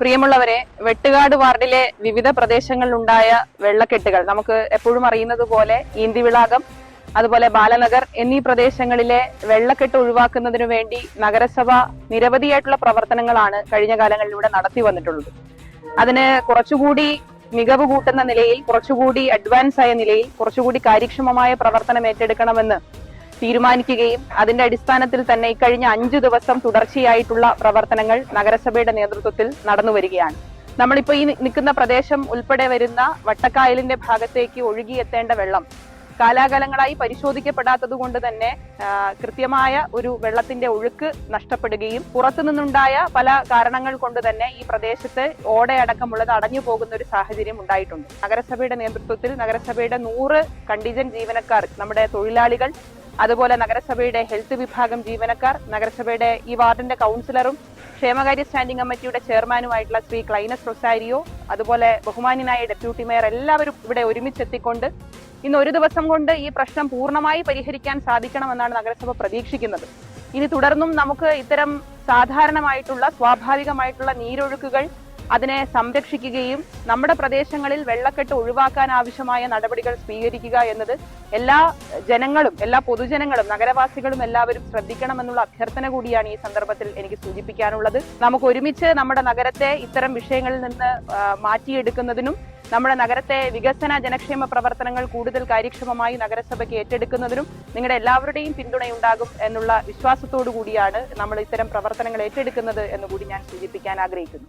പ്രിയമുള്ളവരെ വെട്ടുകാട് വാർഡിലെ വിവിധ പ്രദേശങ്ങളിലുണ്ടായ വെള്ളക്കെട്ടുകൾ നമുക്ക് എപ്പോഴും അറിയുന്നത് പോലെ ഈന്തിവിളാകം അതുപോലെ ബാലനഗർ എന്നീ പ്രദേശങ്ങളിലെ വെള്ളക്കെട്ട് ഒഴിവാക്കുന്നതിനു വേണ്ടി നഗരസഭ നിരവധിയായിട്ടുള്ള പ്രവർത്തനങ്ങളാണ് കഴിഞ്ഞ കാലങ്ങളിലൂടെ നടത്തി വന്നിട്ടുള്ളത്. അതിന് കുറച്ചുകൂടി മികവ് കൂട്ടുന്ന നിലയിൽ കുറച്ചുകൂടി അഡ്വാൻസ് ആയ നിലയിൽ കുറച്ചുകൂടി കാര്യക്ഷമമായ പ്രവർത്തനം ഏറ്റെടുക്കണമെന്ന് തീരുമാനിക്കുകയും അതിന്റെ അടിസ്ഥാനത്തിൽ തന്നെ ഇക്കഴിഞ്ഞ അഞ്ചു ദിവസം തുടർച്ചയായിട്ടുള്ള പ്രവർത്തനങ്ങൾ നഗരസഭയുടെ നേതൃത്വത്തിൽ നടന്നു വരികയാണ്. നമ്മളിപ്പോ ഈ നിൽക്കുന്ന പ്രദേശം ഉൾപ്പെടെ വരുന്ന വട്ടക്കായലിന്റെ ഭാഗത്തേക്ക് ഒഴുകിയെത്തേണ്ട വെള്ളം കാലാകാലങ്ങളായി പരിശോധിക്കപ്പെടാത്തത് കൊണ്ട് തന്നെ കൃത്യമായ ഒരു വെള്ളത്തിന്റെ ഒഴുക്ക് നഷ്ടപ്പെടുകയും പുറത്തു നിന്നുണ്ടായ പല കാരണങ്ങൾ കൊണ്ട് തന്നെ ഈ പ്രദേശത്ത് ഓടയടക്കമുള്ളത് അടഞ്ഞു പോകുന്ന ഒരു സാഹചര്യം ഉണ്ടായിട്ടുണ്ട്. നഗരസഭയുടെ നേതൃത്വത്തിൽ നഗരസഭയുടെ നൂറ് കണ്ടിജൻ ജീവനക്കാർ നമ്മുടെ തൊഴിലാളികൾ അതുപോലെ നഗരസഭയുടെ ഹെൽത്ത് വിഭാഗം ജീവനക്കാർ നഗരസഭയുടെ ഈ വാർഡിന്റെ കൗൺസിലറും ക്ഷേമകാര്യ സ്റ്റാൻഡിംഗ് കമ്മിറ്റിയുടെ ചെയർമാനുമായിട്ടുള്ള ശ്രീ ക്ലൈനസ് റൊസാരിയോ അതുപോലെ ബഹുമാന്യനായ ഡെപ്യൂട്ടി മേയർ എല്ലാവരും ഇവിടെ ഒരുമിച്ചെത്തിക്കൊണ്ട് ഇന്ന് ഒരു ദിവസം കൊണ്ട് ഈ പ്രശ്നം പൂർണമായി പരിഹരിക്കാൻ സാധിക്കണമെന്നാണ് നഗരസഭ പ്രതീക്ഷിക്കുന്നത്. ഇനി തുടർന്നും നമുക്ക് ഇത്തരം സാധാരണമായിട്ടുള്ള സ്വാഭാവികമായിട്ടുള്ള നീരൊഴുക്കുകൾ അതിനെ സംരക്ഷിക്കുകയും നമ്മുടെ പ്രദേശങ്ങളിൽ വെള്ളക്കെട്ട് ഒഴിവാക്കാൻ ആവശ്യമായ നടപടികൾ സ്വീകരിക്കുക എന്നത് എല്ലാ ജനങ്ങളും എല്ലാ പൊതുജനങ്ങളും നഗരവാസികളും എല്ലാവരും ശ്രദ്ധിക്കണമെന്നുള്ള അഭ്യർത്ഥന കൂടിയാണ് ഈ സന്ദർഭത്തിൽ എനിക്ക് സൂചിപ്പിക്കാനുള്ളത്. നമുക്ക് ഒരുമിച്ച് നമ്മുടെ നഗരത്തെ ഇത്തരം വിഷയങ്ങളിൽ നിന്ന് മാറ്റിയെടുക്കുന്നതിനും നമ്മുടെ നഗരത്തെ വികസന ജനക്ഷേമ പ്രവർത്തനങ്ങൾ കൂടുതൽ കാര്യക്ഷമമായി നഗരസഭയ്ക്ക് ഏറ്റെടുക്കുന്നതിനും നിങ്ങളുടെ എല്ലാവരുടെയും പിന്തുണയുണ്ടാകും എന്നുള്ള വിശ്വാസത്തോടു കൂടിയാണ് നമ്മൾ ഇത്തരം പ്രവർത്തനങ്ങൾ ഏറ്റെടുക്കുന്നത് എന്ന് കൂടി ഞാൻ സൂചിപ്പിക്കാൻ ആഗ്രഹിക്കുന്നു.